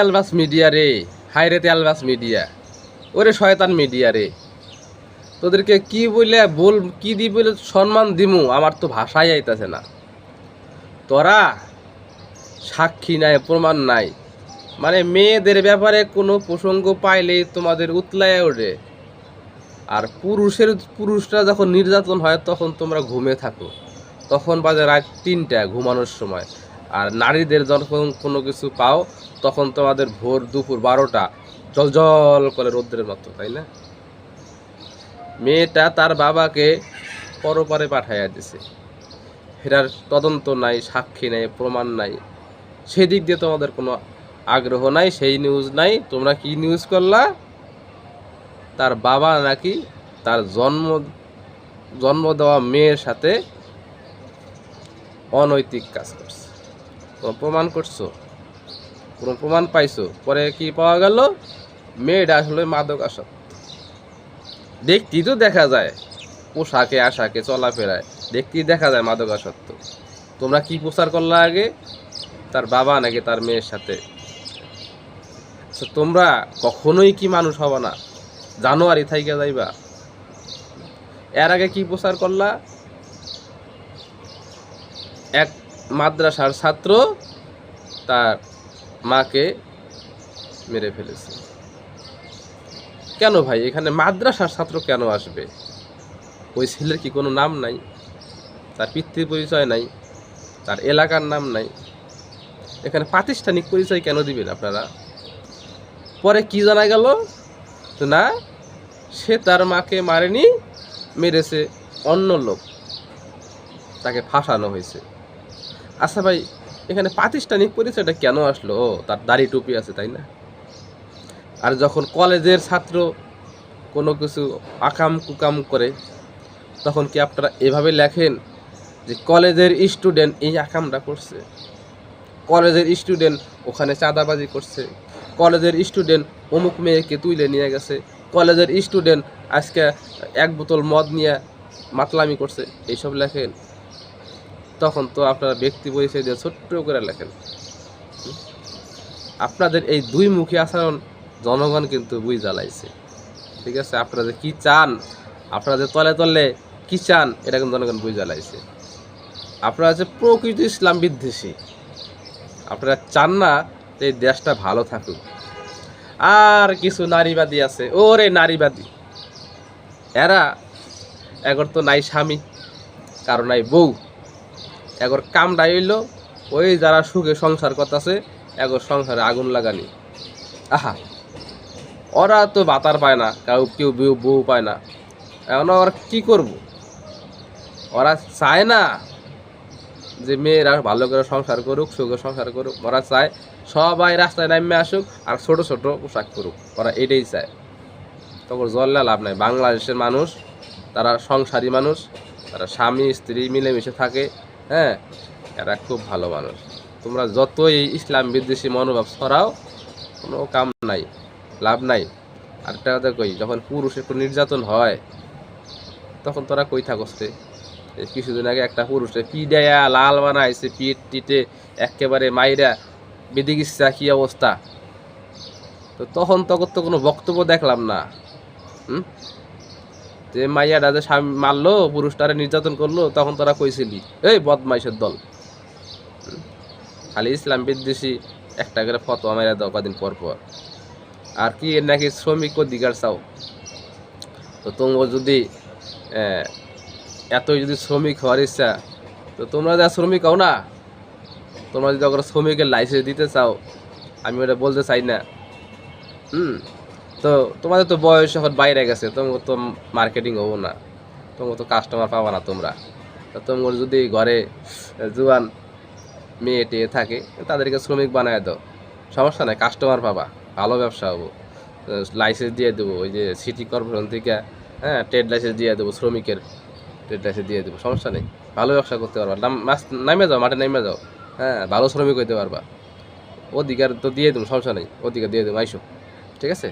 তেলবাস media রে। High রে তেলবাস media. ওরে শয়তান মিডিয়া রে। তোদেরকে কি বলে বল, কি দি বলে সম্মান দিমু? আমার তো ভাষাই আইতাছে না। তোরা সাক্ষী নাই, প্রমাণ নাই। মানে মেয়েদের ব্যাপারে কোনো প্রসঙ্গ পাইলেই তোমাদের উতলায় ওঠে। আর পুরুষের, পুরুষরা যখন নির্যাতন হয়, তখন তোমরা ঘুমে থাকো। তখন বাজে রাত তিনটা, ঘুমানোর সময়। আর নারীদের যখন কোনো কিছু পাও, তখন তোমাদের ভোর দুপুর বারোটা জল জল করে রৌদ্রের মতো, তাই না? মেয়েটা তার বাবাকে পরপারে পাঠাইয়া দিছে। ফেরার তদন্ত নাই, সাক্ষী নাই, প্রমাণ নাই। সেদিক দিয়ে তোমাদের কোনো আগ্রহ নাই, সেই নিউজ নাই। তোমরা কি নিউজ করলা? তার বাবা নাকি তার জন্ম জন্ম দেওয়া মেয়ের সাথে অনৈতিক কাজ করছে। প্রমাণ করছ। কোনো প্রমাণ পাইছো। পরে কি পাওয়া গেল? মেয়েটা আসলে মাদক আসক্ত দেখতেই তো দেখা যায়, পোশাকে আশাকে চলাফেরায়। দেখতেই দেখা যায় মাদক আসক্ত তোমরা কি প্রচার করলা আগে? তার বাবা নাকি তার মেয়ের সাথে। তো তোমরা কখনোই কি মানুষ হবা না? জানুয়ারি থাইকে যাইবা। এর আগে কি প্রচার করলা? এক মাদ্রাসার ছাত্র তার মাকে মেরে ফেলেছে। কেন ভাই? এখানে মাদ্রাসার ছাত্র কেন আসবে? ওই ছেলের কি কোনো নাম নাই? তার পিতৃ পরিচয় নাই? তার এলাকার নাম নাই? এখানে প্রাতিষ্ঠানিক পরিচয় কেন দিবেন আপনারা? পরে কি জানা গেল? না, সে তার মাকে মারেনি, মেরেছে অন্য লোক। তাকে ফাঁসানো হয়েছে। আচ্ছা ভাই, এখানে প্রাতিষ্ঠানিক পরিচয়টা কেন আসলো? ও, তার দাড়ি টুপি আছে, তাই না? আর যখন কলেজের ছাত্র কোনো কিছু আকাম কুকাম করে, তখন কি আপনারা এভাবে লেখেন যে কলেজের স্টুডেন্ট এই আকামটা করছে? কলেজের স্টুডেন্ট ওখানে চাঁদাবাজি করছে। কলেজের স্টুডেন্ট অমুক মেয়েকে তুলে নিয়ে গেছে। কলেজের স্টুডেন্ট আজকে এক বোতল মদ নিয়ে মাতলামি করছে। এইসব লেখেন। তখন তো আপনারা ব্যক্তি পরিচয় দিয়ে ছোট্ট করে লেখেন। আপনাদের এই দুই মুখী আচরণ জনগণ কিন্তু বুঝ জ্বালাইছে। ঠিক আছে? আপনারা যে কী চান? আপনারা যে তলে তলে কী চান, এটা কিন্তু জনগণ বুঝ জ্বালাইছে। আপনারা যে প্রকৃত ইসলাম বিদ্বেষী, আপনারা চান না যে এই দেশটা ভালো থাকুক। আর কিছু নারীবাদী আছে। ওরে নারীবাদী! এরা, এগর তো নাই স্বামী, কারও নাই বউ। এগর কামটা হইল, ওই যারা সুখে সংসার করতেছে, এগর সংসারে আগুন লাগানি। আহা, ওরা তো বাতার পায় না, কেউ কেউ বউ বউ পায় না। এখন ওরা কি করব? ওরা চায় না যে মেয়েরা ভালো করে সংসার করুক, সুখে সংসার করুক। ওরা চায় সবাই রাস্তায় নামে আসুক আর ছোট ছোট পোশাক করুক ওরা এটাই চায়। তখন জল্লা লাভ নাই। বাংলাদেশের মানুষ, তারা সংসারী মানুষ, তারা স্বামী, স্ত্রী মিলেমিশে থাকে। হ্যাঁ এরা খুব ভালো মানুষ। তোমরা যতই ইসলাম বিদ্বেষী মনোভাব ছড়াও, কোনো কাম নাই, লাভ নাই। আর একটা কথা কই, যখন পুরুষ একটু নির্যাতন হয়, তখন তোরা কই থাকস কিছুদিন আগে একটা পুরুষে পিডায়া, লাল বানাইছে পিট টিটে একেবারে মাইরা বেদিক ইচ্ছা কি অবস্থা? তো তখন তখন তো কোনো বক্তব্য দেখলাম না। হুম? যে মাইয়াটা যে স্বামী মারলো, পুরুষটারে নির্যাতন করল, তখন তোরা কইছিলি, এই বদমাইশের দল। খালি ইসলাম বিদ্বেষী একটা করে ফতোয়া মেরে দাও কদিন পর পর। আর কি এর নাকি শ্রমিক অধিকার চাও? তো তোমরা যদি এতই যদি শ্রমিক হওয়ার ইচ্ছা, তো তোমরা যা শ্রমিক হও না, তোমরা যদি ওরা শ্রমিকের লাইসেন্স দিতে চাও, আমি ওটা বলতে চাই না। হুম? তো তোমাদের তো বয়স এখন বাইরে গেছে তোমার তো মার্কেটিং হব না তোমার তো কাস্টমার পাবা না তোমরা। তো তোমার যদি ঘরে জুয়ান মেয়ে টেয়ে থাকে, তাদেরকে শ্রমিক বানায় দাও, সমস্যা নাই কাস্টমার পাবা, ভালো ব্যবসা হব। লাইসেন্স দিয়ে দেবো, ওই যে সিটি কর্পোরেশন থেকে হ্যাঁ ট্রেড লাইসেন্স দিয়ে দেবো, শ্রমিকের ট্রেড লাইসেন্স দিয়ে দেবো, সমস্যা নেই, ভালো ব্যবসা করতে পারবা। মাছ নামে যাও, মাঠে নেমে যাও হ্যাঁ ভালো শ্রমিক হইতে পারবা। অধিকার তো দিয়ে দেবো, সমস্যা নেই, অধিকার দিয়ে দেবো, আইসো, ঠিক আছে?